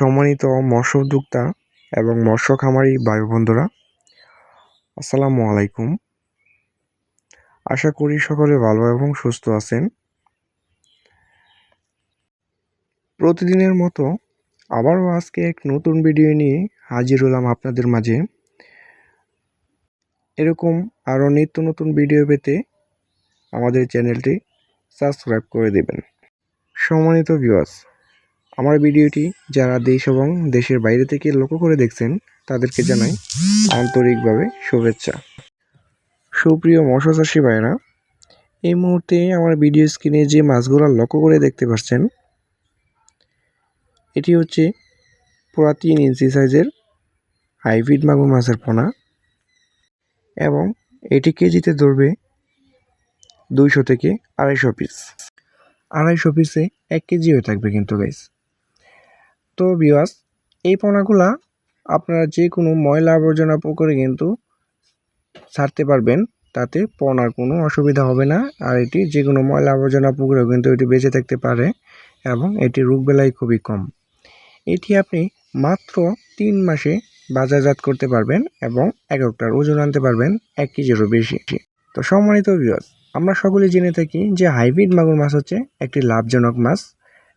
সম্মানিত মৎস্য উদ্যোক্তা এবং মৎস্য খামারি ভাই বন্ধুরা আসসালামু আলাইকুম। আশা করি সকলে ভালো এবং সুস্থ আছেন। প্রতিদিনের মতো আবারও আজকে এক নতুন ভিডিও নিয়ে হাজির হলাম আপনাদের মাঝে। এরকম আরও নিত্য নতুন ভিডিও পেতে আমাদের চ্যানেলটি সাবস্ক্রাইব করে দেবেন। সম্মানিত ভিউয়ার্স আমার ভিডিওটি যারা দেশ এবং দেশের বাইরে থেকে লক্ষ্য করে দেখছেন, তাদেরকে জানাই আন্তরিকভাবে শুভেচ্ছা। সুপ্রিয় মৎস্য চাষি ভাইরা এই মুহূর্তে আমার ভিডিও স্ক্রিনে যে মাছগুলো লক্ষ্য করে দেখতে পাচ্ছেন, এটি হচ্ছে পুরা তিন ইঞ্চি সাইজের হাইব্রিড মাগুর মাছের পোনা এবং এটি কেজিতে ধরবে দুইশো থেকে আড়াইশো পিস আড়াইশো পিসে এক কেজি হয়ে থাকবে কিন্তু গাইস তো বিওয়াস এই পোনাগুলা আপনারা যে কোনো ময়লা আবর্জনা পুকুরে কিন্তু ছাড়তে পারবেন। তাতে পোনার কোনো অসুবিধা হবে না। আর এটি যে কোনো ময়লা আবর্জনা পুকুরেও কিন্তু এটি বেঁচে থাকতে পারে এবং এটি রোগবেলায় খুবই কম। এটি আপনি মাত্র তিন মাসে বাজারজাত করতে পারবেন এবং এক একটার ওজন আনতে পারবেন, এক কেজিরও বেশি। তো সম্মানিত বিয়স আমরা সকলে জেনে থাকি যে হাইব্রিড মাগুর মাছ হচ্ছে একটি লাভজনক মাছ।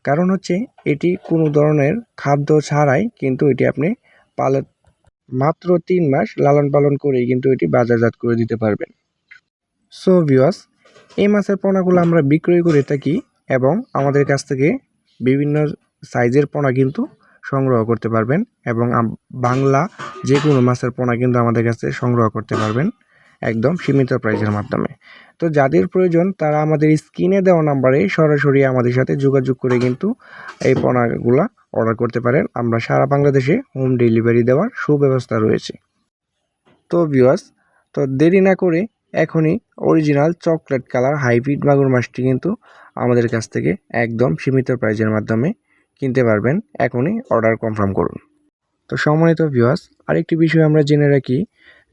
কারণ হচ্ছে এটি কোনো ধরনের খাদ্য ছাড়াই কিন্তু এটি আপনি পালন মাত্র তিন মাস লালন পালন করেই কিন্তু এটি বাজারজাত করে দিতে পারবেন। সো ভিওয়াস এই মাছের পোনাগুলো আমরা বিক্রয় করে থাকি এবং আমাদের কাছ থেকে বিভিন্ন সাইজের পোনা কিন্তু সংগ্রহ করতে পারবেন এবং বাংলা যে কোনো মাছের পোনা কিন্তু আমাদের কাছে সংগ্রহ করতে পারবেন। একদম সীমিত প্রাইজের মাধ্যমে। তো যাদের প্রয়োজন, তারা আমাদের স্ক্রিনে দেওয়া নাম্বারে সরাসরি আমাদের সাথে যোগাযোগ করে কিন্তু এই পণ্যগুলো অর্ডার করতে পারেন। আমরা সারা বাংলাদেশে হোম ডেলিভারি দেওয়ার সুব্যবস্থা রয়েছে। তো ভিউয়ার্স তো দেরি না করে এখনই অরিজিনাল চকলেট কালার হাইব্রিড মাগুর মাছটি কিন্তু আমাদের কাছ থেকে একদম সীমিত প্রাইজের মাধ্যমে কিনতে পারবেন। এখনই অর্ডার কনফার্ম করুন। তো সম্মানিত ভিউয়ার্স আরেকটি বিষয় আমরা জেনে রাখি,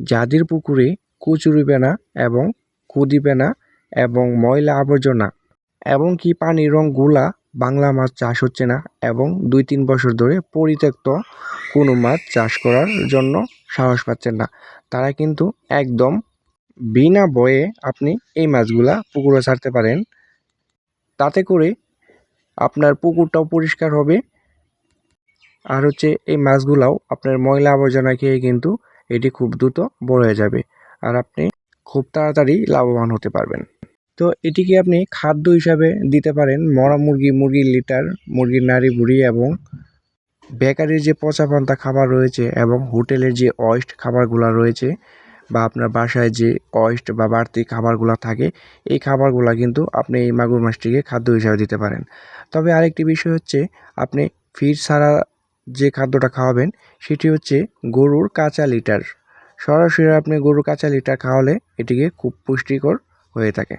যাদের পুকুরে কচুরি পেনা এবং কুদি পেনা এবং ময়লা আবর্জনা। এবং কি পানির রংগুলা বাংলা মাছ চাষ হচ্ছে না এবং দুই তিন বছর ধরে পরিত্যক্ত কোনো মাছ চাষ করার জন্য সাহস পাচ্ছেন না। তারা কিন্তু একদম বিনা বয়ে আপনি এই মাছগুলা পুকুরে ছাড়তে পারেন। তাতে করে আপনার পুকুরটাও পরিষ্কার হবে। আর হচ্ছে এই মাছগুলাও আপনার ময়লা আবর্জনা খেয়ে কিন্তু এটি খুব দ্রুত বড় হয়ে যাবে। আর আপনি খুব তাড়াতাড়ি লাভবান হতে পারবেন। তো এটিকে আপনি খাদ্য হিসাবে দিতে পারেন? মরা মুরগি, মুরগির লিটার, মুরগির নাড়ি বুড়ি এবং বেকারির যে পচা পান্তা খাবার রয়েছে এবং হোটেলের যে অয়েস্ট খাবারগুলো রয়েছে বা আপনার বাসায় যে অয়েস্ট বা বাড়তি খাবারগুলো থাকে, এই খাবারগুলো কিন্তু আপনি এই মাগুর মাছটিকে খাদ্য হিসাবে দিতে পারেন। তবে আরেকটি বিষয় হচ্ছে, আপনি ফিড ছাড়া যে খাদ্যটা খাওয়াবেন, সেটি হচ্ছে গরুর কাঁচা লিটার। সরাসরি আপনি গরুর কাঁচা লিটার খাওয়ালে এটিকে খুব পুষ্টিকর হয়ে থাকে।